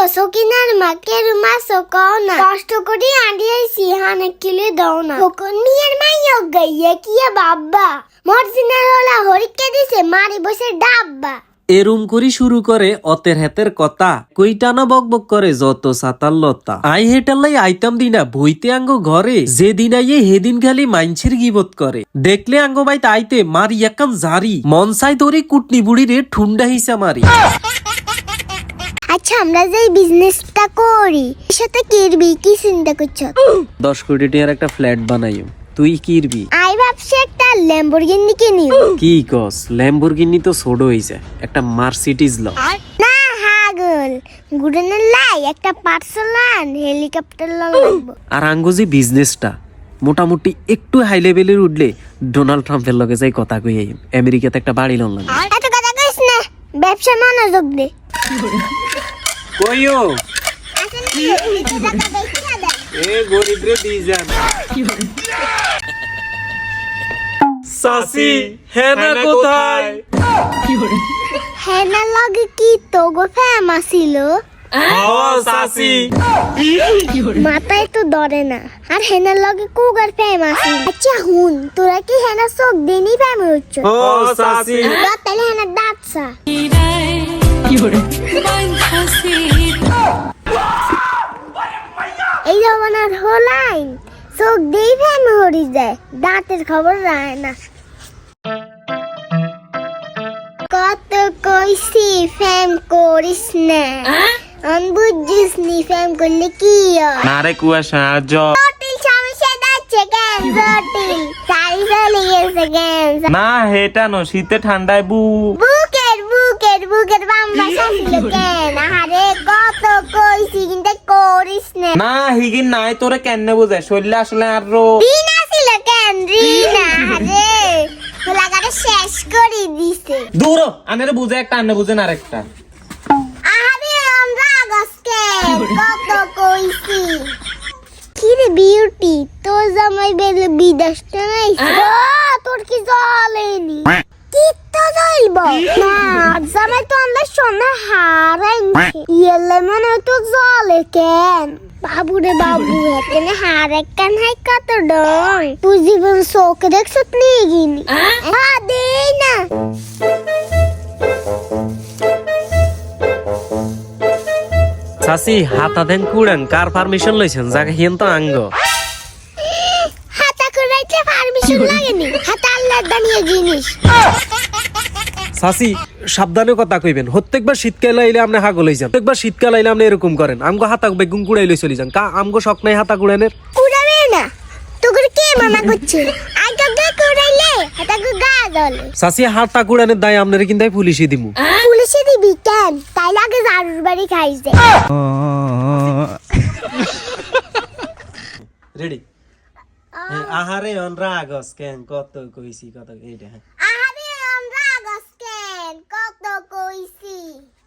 গো সকিনার মাকে কও না। কষ্ট করে দাও না বাব্বা। হলা হরিকে দিছে মারি বসে ডাব্বা। এরুম করি শুরু করে অতের হেতের কথা। কইটানা বক বক করে যত সাতার লতা। আই হেটাল্লাই আইতাম দিনা বইতে আঙ্গ ঘরে যেদিন আইয়ে হেদিন খালি মাইনছের গিবত করে দেখলে আঙ্গ বাইতে আইতে মারি একান জারি মনসাই ধরে কুটনি বুড়ি রে ঠুন্ডা হিসা মারি আচ্ছা আমরা যে বিজনেসটা করি সাথে কিরবি? কি চিন্তা করছ? দশ কোটি টাকার একটা ফ্ল্যাট বানাইও তুই কিরবি? আই ভাবছি একটা ল্যাম্বরগিনি কিনি কি কস? ল্যাম্বরগিনি তো ছোট হইছে। একটা মার্সিডিজ ল। না হাগল। গুডনের লাই একটা পার্সোনাল হেলিকপ্টার লাগবো। আর আঙ্গো যে বিজনেসটা মোটামুটি একটু হাই লেভেলের উঠলে ডোনাল্ড ট্রাম্পের লগে যাই কথা কই আমেরিকাতে একটা বাড়ি লন লাগে এত কথা কইস না ব্যবসা মনোযোগ দে। কইও? আসলে এ গরিব রে যান সাসি হেনা কোথায়? লগে কি ফেমাস ছিল ও সাসি। মাথায় তো ধরে না। আর হেনার লগে কুগার ফেমাস আচ্ছা হুন তোরা কি হেনা চোখ দিনই ফেমে হচ্ছ? ও সাসি। তাহলে হেনার দাঁতসা এই জমানার হোলাইন চোখ দিয়েই ফেমে হরি যায়। দাঁতের খবর রায় না। কত কইছি ফেম করিস না। আমি বুঝিস নি ফেম করলে কি হয়? না রে কুয়াশা জটিল সমস্যা যাচ্ছে কেন? জটিল। চারি চলে গেছে কেন? না হেটা ন শীতে ঠান্ডায় বু বুকের বুকের বুকের বাম্বা শাসিল কেন আরে কত কইছি কিন্তু করিস না। না হিগিন নাই তোরে কেন বুঝায়? শরীরে আসলে আর রো রিনা ছিল কেন? রিনা আরে লাগারে শেষ করে দিছে। দূর আনের বুঝে একটা আনে বুঝে না আরেকটা। আরে আমরা আগস্টে কত কইছি? কিরে বিউটি তোর জামাই বেলে বিদেশটা নাই তোর কি জলেনি কি তো জ্বলব না জামাই সোনা হারাইছে ইয়েলে মনে হয় তো জলে কেন বাবু রে বাবু এখানে হার একখান হাই কত ডং তুই জীবন চোখে দেখছ নিয়ে গিনি হ্যাঁ দেই না সাসি হাতা দেন কুড়ান কার পারমিশন লইছেন জায়গা হিয়ন তো আঙ্গ হাতা করাইতে পারমিশন লাগেনি হাতা আল্লাহ দানিয়ে জিনিস সাসি সাবধানে কথা কইবেন। প্রত্যেকবার শীতকাল আইলে আপনি হাগল হই যান। প্রত্যেকবার শীতকাল আইলে আপনি এরকম করেন। আমগো হাতা বেগুন কুড়াই লই চলে যান। কা আমগো শখ নাই হাতা কুড়ানের কুড়াবে না। তোকে কে মানা করছে? আই তোকে কুড়াইলে হাতাকে গা জ্বলে সাসি হাতা কুড়ানের দায় আপনারে কিন্তু পুলিশে দিমু। পুলিশে দিবি কেন? তাই লাগে জারুর বাড়ি খাইছে রেডি আহারে অন রাগস কেন? কত কইছি কত এইটা হ্যাঁ। とおいしい。